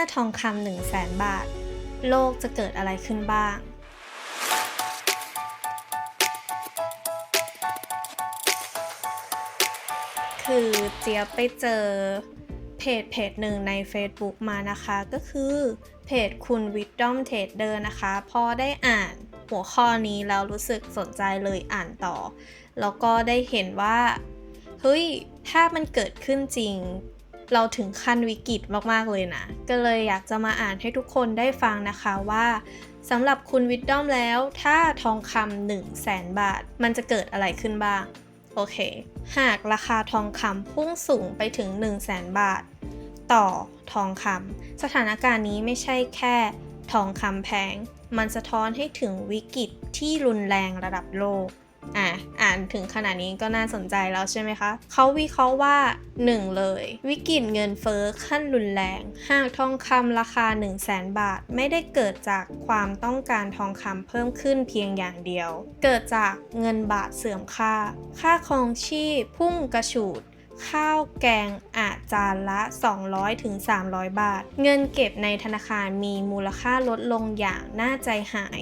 อทองคำหนึ่งแสนบาท โลกจะเกิดอะไรขึ้นบ้างคือเจี๊ยบไปเจอเพจเพจหนึ่งใน Facebook มานะคะ ก็คือเพจคุณ Wisdom Trader นะคะ พอได้อ่านหัวข้อนี้แล้วรู้สึกสนใจเลยอ่านต่อ แล้วก็ได้เห็นว่า เฮ้ย ถ้ามันเกิดขึ้นจริง เราถึงขั้นวิกฤตมากๆเลยนะ ก็เลยอยากจะมาอ่านให้ทุกคนได้ฟังนะคะว่าสำหรับคุณวิดดอมแล้ว ถ้าทองคำ1 0 0 0 0แสนบาท มันจะเกิดอะไรขึ้นบ้าง โอเค หากราคาทองคำพุ่งสูงไปถึง 1 0 0 0 0แสนบาท ต่อทองคำสถานการณ์นี้ไม่ใช่แค่ทองคำแพง มันสะท้อนให้ถึงวิกฤตที่รุนแรงระดับโลก อะอ่านถึงขนาดนี้ก็น่าสนใจแล้วใช่ไหมคะ เขาวิเคราะห์ว่า 1 เลย วิกฤตเงินเฟ้อขั้นรุนแรง หากทองคำราคา 1 0 0 0 0แสนบาท ไม่ได้เกิดจากความต้องการทองคำเพิ่มขึ้นเพียงอย่างเดียว เกิดจากเงินบาทเสื่อมค่า ค่าครองชีพพุ่งกระฉูดข้าวแกงอาจจานละ 200-300ถึง300 บาท เงินเก็บในธนาคารมีมูลค่าลดลงอย่างน่าใจหาย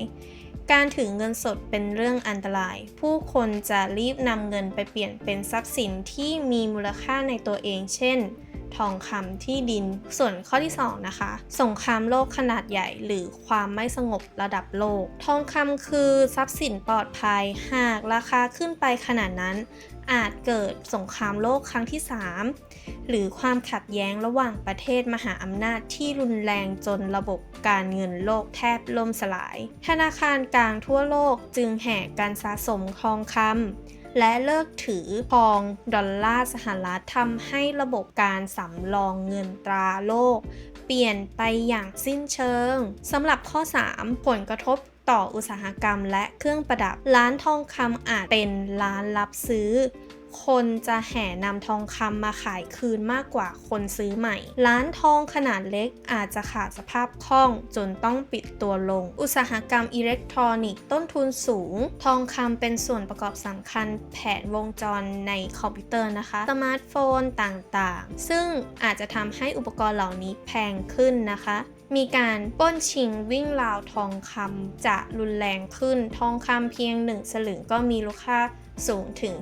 การถือเงินสดเป็นเรื่องอันตราย ผู้คนจะรีบนำเงินไปเปลี่ยนเป็นทรัพย์สินที่มีมูลค่าในตัวเอง เช่น ทองคำที่ดิน ส่วนข้อที่ 2 นะคะ สงครามโลกขนาดใหญ่หรือความไม่สงบระดับโลก ทองคำคือทรัพย์สินปลอดภัย หากราคาขึ้นไปขนาดนั้น อาจเกิดสงครามโลกครั้งที่ 3 หรือความขัดแย้งระหว่างประเทศมหาอำนาจที่รุนแรงจนระบบการเงินโลกแทบล่มสลาย ธนาคารกลางทั่วโลกจึงแห่การสะสมทองคำ และเลิกถือทองดอลลาร์สหรัฐทำให้ระบบการสำรองเงินตราโลก เปลี่ยนไปอย่างสิ้นเชิงสำหรับข้อ 3 ผลกระทบ ต่ออุตสาหกรรมและเครื่องประดับ ร้านทองคำอาจเป็นร้านรับซื้อ คนจะแห่นำทองคำมาขายคืนมากกว่าคนซื้อใหม่ ร้านทองขนาดเล็กอาจจะขาดสภาพคล่องจนต้องปิดตัวลง อุตสาหกรรมอิเล็กทรอนิกส์ต้นทุนสูง ทองคำเป็นส่วนประกอบสำคัญแผนวงจรในคอมพิวเตอร์นะคะ สมาร์ทโฟนต่างๆ ซึ่งอาจจะทำให้อุปกรณ์เหล่านี้แพงขึ้นนะคะ มีการป้นชิงวิ่งราวทองคำจะรุนแรงขึ้น ทองคำเพียงหนึ่งสลึงก็มีมูลค่า สูงถึง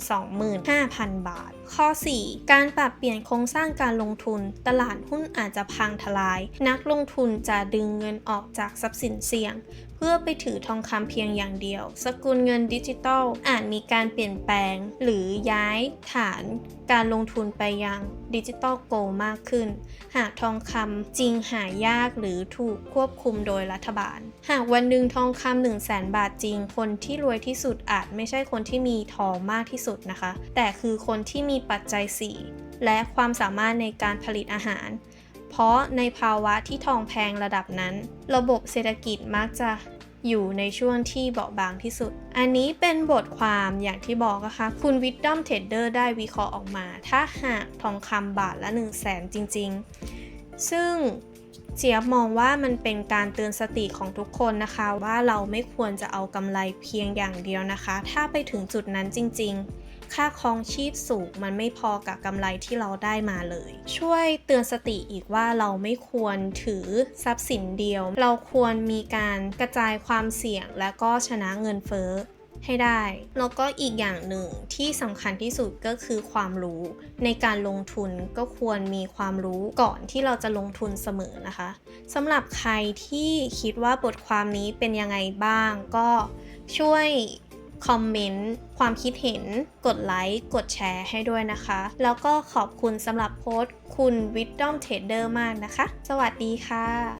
25,000 บาท ข้อ 4 การปรับเปลี่ยนโครงสร้างการลงทุน ตลาดหุ้นอาจจะพังทลาย นักลงทุนจะดึงเงินออกจากทรัพย์สินเสี่ยง เพื่อไปถือทองคำเพียงอย่างเดียว สกุลเงินดิจิตอลอาจมีการเปลี่ยนแปลง หรือย้ายฐานการลงทุนไปยังดิจิตอลโกลมากขึ้น หากทองคำจริงหายากหรือถูกควบคุมโดยรัฐบาล หากวันหนึ่งทองคำ1 0 0 0 0แสนบาทจริง คนที่รวยที่สุดอาจไม่ใช่คนที่มีทองมากที่สุดนะคะ แต่คือคนที่มีปัจจัย 4 และความสามารถในการผลิตอาหาร เพราะในภาวะที่ทองแพงระดับนั้น ระบบเศรษฐกิจมักจะอยู่ในช่วงที่เบาบางที่สุด อันนี้เป็นบทความอย่างที่บอกนะคะคุณวิดดอมเทรดเดอร์ได้วิเคราะห์ออกมา ถ้าหากทองคำบาทละ 1 0 0 0 0แสนจริง ๆ ซึ่ง เจี๊ยบมองว่ามันเป็นการเตือนสติของทุกคนนะคะ ว่าเราไม่ควรจะเอากำไรเพียงอย่างเดียวนะคะ ถ้าไปถึงจุดนั้นจริง ๆ ค่าครองชีพสูงมันไม่พอกับกำไรที่เราได้มาเลย ช่วยเตือนสติอีกว่าเราไม่ควรถือทรัพย์สินเดียว เราควรมีการกระจายความเสี่ยงและก็ชนะเงินเฟ้อ ให้ได้ แล้วก็อีกอย่างหนึ่งที่สำคัญที่สุดก็คือความรู้ ในการลงทุนก็ควรมีความรู้ก่อนที่เราจะลงทุนเสมอนะคะสำหรับใครที่คิดว่าบทความนี้เป็นยังไงบ้างก็ช่วยคอมเมนต์ความคิดเห็น กดไลค์กดแชร์ให้ด้วยนะคะ แล้วก็ขอบคุณสำหรับโพสต์ คุณ Wisdom Trader มากนะคะ สวัสดีค่ะ